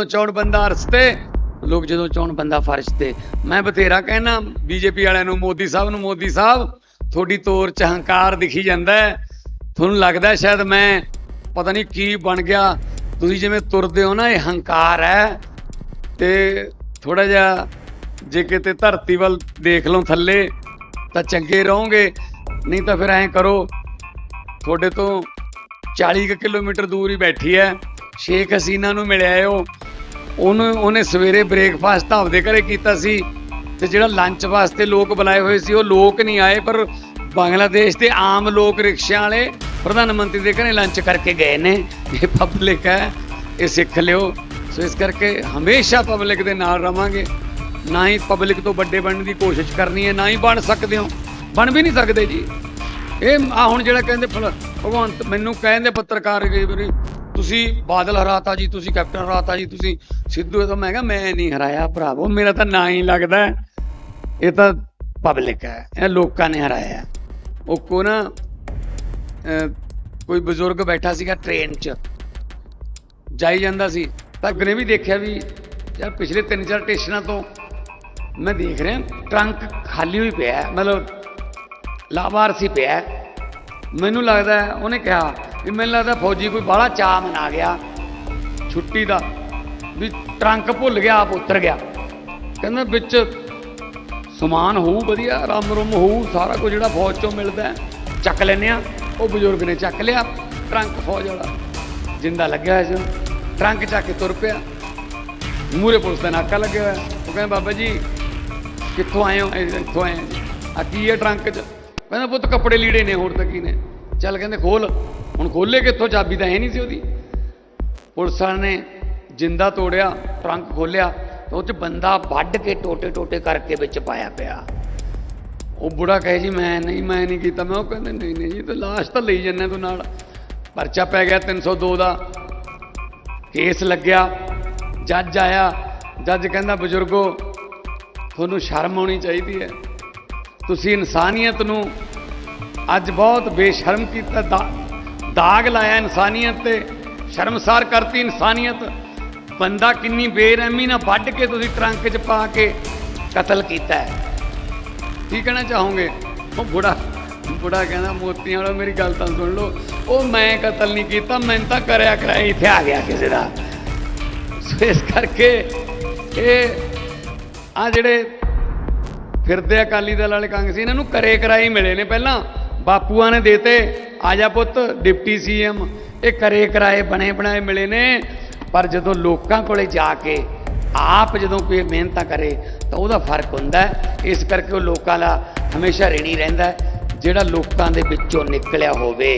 ਜਦੋਂ ਚੌਣ ਬੰਦਾ ਅਰਸ ਤੇ, ਲੋਕ ਜਦੋਂ ਚੌਣ ਬੰਦਾ ਫਰਸ਼ ਤੇ। ਮੈਂ ਬਥੇਰਾ ਕਹਿਣਾ ਬੀਜੇਪੀ ਵਾਲਿਆਂ ਨੂੰ, ਮੋਦੀ ਸਾਹਿਬ ਨੂੰ, ਮੋਦੀ ਸਾਹਿਬ, ਤੁਹਾਡੀ ਤੋਰ ਚ ਹੰਕਾਰ ਦਿਖੀ ਜਾਂਦਾ ਹੈ। ਤੁਹਾਨੂੰ ਲੱਗਦਾ ਸ਼ਾਇਦ ਮੈਂ ਪਤਾ ਨਹੀਂ ਕੀ ਬਣ ਗਿਆ। ਤੁਸੀਂ ਜਿਵੇਂ ਤੁਰਦੇ ਹੋ ਨਾ, ਇਹ ਹੰਕਾਰ ਹੈ। ਤੇ ਥੋੜਾ ਜਿਹਾ ਜੇ ਕਿਤੇ ਧਰਤੀ ਵੱਲ ਦੇਖ ਲਓ ਥੱਲੇ, ਤਾਂ ਚੰਗੇ ਰਹੋਗੇ। ਨਹੀਂ ਤਾਂ ਫਿਰ ਐਂ ਕਰੋ, ਤੁਹਾਡੇ ਤੋਂ 40 ਕੁ ਕਿਲੋਮੀਟਰ ਦੂਰ ਹੀ ਬੈਠੀ ਹੈ। ਸ਼ੇਖ ਹਸੀਨਾ ਨੂੰ ਮਿਲਿਆ ਉਹ। ਉਹਨੂੰ ਉਹਨੇ ਸਵੇਰੇ ਬ੍ਰੇਕਫਾਸਟ ਤਾਂ ਆਪਦੇ ਘਰੇ ਕੀਤਾ ਸੀ ਤੇ ਜਿਹੜਾ ਲੰਚ ਵਾਸਤੇ ਲੋਕ ਬੁਲਾਏ ਹੋਏ ਸੀ, ਉਹ ਲੋਕ ਨਹੀਂ ਆਏ, ਪਰ ਬੰਗਲਾਦੇਸ਼ ਦੇ ਆਮ ਲੋਕ ਰਿਕਸ਼ਿਆਂ ਵਾਲੇ ਪ੍ਰਧਾਨ ਮੰਤਰੀ ਦੇ ਘਰੇ ਲੰਚ ਕਰਕੇ ਗਏ ਨੇ। ਇਹ ਪਬਲਿਕ ਹੈ, ਇਹ ਸਿੱਖ ਲਿਓ। ਸੋ ਇਸ ਕਰਕੇ ਹਮੇਸ਼ਾ ਪਬਲਿਕ ਦੇ ਨਾਲ ਰਵਾਂਗੇ। ਨਾ ਹੀ ਪਬਲਿਕ ਤੋਂ ਵੱਡੇ ਬਣਨ ਦੀ ਕੋਸ਼ਿਸ਼ ਕਰਨੀ ਹੈ, ਨਾ ਹੀ ਬਣ ਸਕਦੇ ਹੋ। ਬਣ ਵੀ ਨਹੀਂ ਸਕਦੇ ਜੀ। ਇਹ ਆ ਹੁਣ ਜਿਹੜਾ ਕਹਿੰਦੇ ਫਲ- ਭਗਵੰਤ ਮੈਨੂੰ ਕਹਿੰਦੇ ਪੱਤਰਕਾਰ ਕਈ ਵਾਰੀ ਤੁਸੀਂ ਬਾਦਲ ਹਰਾਤਾ ਜੀ ਤੁਸੀਂ ਕੈਪਟਨ ਹਰਾਤਾ ਜੀ ਤੁਸੀਂ ਸਿੱਧੂ ਤਾਂ ਮੈਂ ਕਿਹਾ ਮੈਂ ਨਹੀਂ ਹਰਾਇਆ ਭਰਾਵੋ ਮੇਰਾ ਤਾਂ ਨਾਂ ਹੀ ਲੱਗਦਾ ਇਹ ਤਾਂ ਪਬਲਿਕ ਹੈ ਇਹ ਲੋਕਾਂ ਨੇ ਹਰਾਇਆ ਉਹ ਕੋ ਨਾ ਕੋਈ ਬਜ਼ੁਰਗ ਬੈਠਾ ਸੀਗਾ ਟ੍ਰੇਨ 'ਚ ਜਾਈ ਜਾਂਦਾ ਸੀ। ਤਾਂ ਅਗਨੇ ਵੀ ਦੇਖਿਆ ਵੀ ਯਾਰ ਪਿਛਲੇ ਤਿੰਨ ਚਾਰ ਸਟੇਸ਼ਨਾਂ ਤੋਂ ਮੈਂ ਦੇਖ ਰਿਹਾ ਟਰੰਕ ਖਾਲੀ ਹੋਈ ਪਿਆ ਹੈ, ਮਤਲਬ ਲਾਵਾਰਸੀ ਪਿਆ ਮੈਨੂੰ ਲੱਗਦਾ ਉਹਨੇ ਕਿਹਾ ਵੀ ਮੈਨੂੰ ਲੱਗਦਾ ਫੌਜੀ ਕੋਈ ਬਾਹਲਾ ਚਾਅ ਮਨਾ ਗਿਆ। ਛੁੱਟੀ ਦਾ। ਵੀ ਟਰੰਕ ਭੁੱਲ ਗਿਆ, ਆਪ ਉਤਰ ਗਿਆ। ਕਹਿੰਦਾ ਵਿੱਚ ਸਮਾਨ ਹੋਊ ਵਧੀਆ ਰਮ ਰਮ ਹੋਊ, ਸਾਰਾ ਕੁਝ ਜਿਹੜਾ ਫੌਜ ਚੋਂ ਮਿਲਦਾ ਚੱਕ ਲੈਨੇ ਆ ਉਹ ਬਜ਼ੁਰਗ ਨੇ ਚੱਕ ਲਿਆ, ਟਰੰਕ ਫੌਜ ਵਾਲਾ। ਜਿੰਦਾ ਲੱਗਿਆ ਹੋਇਆ ਸੀ ਟਰੰਕ ਚੱਕ ਕੇ ਤੁਰ ਪਿਆ। ਮੂਰੇ ਪੁਲਿਸ ਦਾ ਨਾਕਾ ਲੱਗਿਆ ਹੋਇਆ। ਉਹ ਕਹਿੰਦਾ, ਬਾਬਾ ਜੀ, ਕਿੱਥੋਂ ਆਏ ਹੋ? ਇੱਥੋਂ ਆਏ ਜੀ। ਆ ਕੀ ਹੈ ਟਰੰਕ 'ਚ? ਕਹਿੰਦਾ, ਪੁੱਤ, ਕੱਪੜੇ ਲੀੜੇ ਨੇ, ਹੋਰ ਤਾਂ ਕੀ ਨੇ। ਚੱਲ ਕਹਿੰਦੇ, ਖੋਲ। ਹੁਣ ਖੋਲੇ ਕਿੱਥੋਂ? ਚਾਬੀ ਤਾਂ ਹੈ ਨਹੀਂ ਸੀ ਉਹਦੀ। ਪੁਲਿਸ ਵਾਲਿਆਂ ਨੇ ਜਿੰਦਾ ਤੋੜਿਆ, ਟਰੰਕ ਖੋਲਿਆ ਤੇ ਉਹ 'ਚ ਬੰਦਾ ਵੱਢ ਕੇ ਟੋਟੇ ਟੋਟੇ ਕਰਕੇ ਵਿੱਚ ਪਾਇਆ ਪਿਆ। ਉਹ ਬੁੜਾ ਕਹੇ ਜੀ, ਮੈਂ ਨਹੀਂ ਮੈਂ ਨਹੀਂ ਕੀਤਾ। ਮੈਂ ਉਹ ਕਹਿੰਦੇ, ਨਹੀਂ ਨਹੀਂ ਜੀ, ਤੇ ਲਾਸ਼ ਤਾਂ ਲਈ ਜੰਨੇ ਤੂੰ ਨਾਲ। ਪਰਚਾ ਪੈ ਗਿਆ 302 ਦਾ। ਕੇਸ ਲੱਗਿਆ। ਜੱਜ ਆਇਆ। ਜੱਜ ਕਹਿੰਦਾ, ਬਜ਼ੁਰਗੋ, ਤੁਹਾਨੂੰ ਸ਼ਰਮ ਆਉਣੀ ਚਾਹੀਦੀ ਹੈ। ਤੁਸੀਂ ਇਨਸਾਨੀਅਤ ਨੂੰ ਅੱਜ ਬਹੁਤ ਬੇਸ਼ਰਮ ਕੀਤਾ, ਦਾ- ਦਾਗ ਲਾਇਆ ਇਨਸਾਨੀਅਤ ਤੇ, ਸ਼ਰਮਸਾਰ ਕਰਤੀ ਇਨਸਾਨੀਅਤ। ਬੰਦਾ ਕਿੰਨੀ ਬੇਰਹਿਮੀ ਨਾਲ ਵੱਢ ਕੇ ਤੁਸੀਂ ਟਰੰਕ 'ਚ ਪਾ ਕੇ ਕਤਲ ਕੀਤਾ ਹੈ। ਕੀ ਕਹਿਣਾ ਚਾਹੋਗੇ? ਉਹ ਬੁੜਾ ਬੁੜਾ ਕਹਿੰਦਾ, ਮੋਤੀਆਂ ਵਾਲਾ, ਮੇਰੀ ਗੱਲ ਤਾਂ ਸੁਣ ਲਓ। ਉਹ ਮੈਂ ਕਤਲ ਨਹੀਂ ਕੀਤਾ ਮੈਂ ਤਾਂ ਕਰਿਆ ਕਰਾਇਆ ਇੱਥੇ ਆ ਗਿਆ ਕਿਸੇ ਦਾ। ਸੋ ਇਸ ਕਰਕੇ ਇਹ ਆ ਜਿਹੜੇ ਫਿਰਦੇ ਅਕਾਲੀ ਦਲ ਵਾਲੇ ਕਾਂਗਰਸੀ, ਇਹਨਾਂ ਨੂੰ ਕਰੇ ਕਰਾਈ ਮਿਲੇ ਨੇ ਪਹਿਲਾਂ। ਬਾਪੂਆਂ ਨੇ ਦੇਤੇ, ਆ ਜਾ ਪੁੱਤ, ਡਿਪਟੀ ਸੀਐਮ ਇਹ ਕਰੇ ਕਰਾਏ, ਬਣੇ ਬਣਾਏ ਮਿਲੇ ਨੇ। ਪਰ ਜਦੋਂ ਲੋਕਾਂ ਕੋਲੇ ਜਾ ਕੇ ਆਪ ਜਦੋਂ ਕੋਈ ਮਿਹਨਤਾਂ ਕਰੇ, ਤਾਂ ਉਹਦਾ ਫ਼ਰਕ ਹੁੰਦਾ ਇਸ ਕਰਕੇ ਉਹ ਲੋਕਾਂ ਦਾ ਹਮੇਸ਼ਾ ਰੇਣੀ ਰਹਿੰਦਾ ਜਿਹੜਾ ਲੋਕਾਂ ਦੇ ਵਿੱਚੋਂ ਨਿਕਲਿਆ ਹੋਵੇ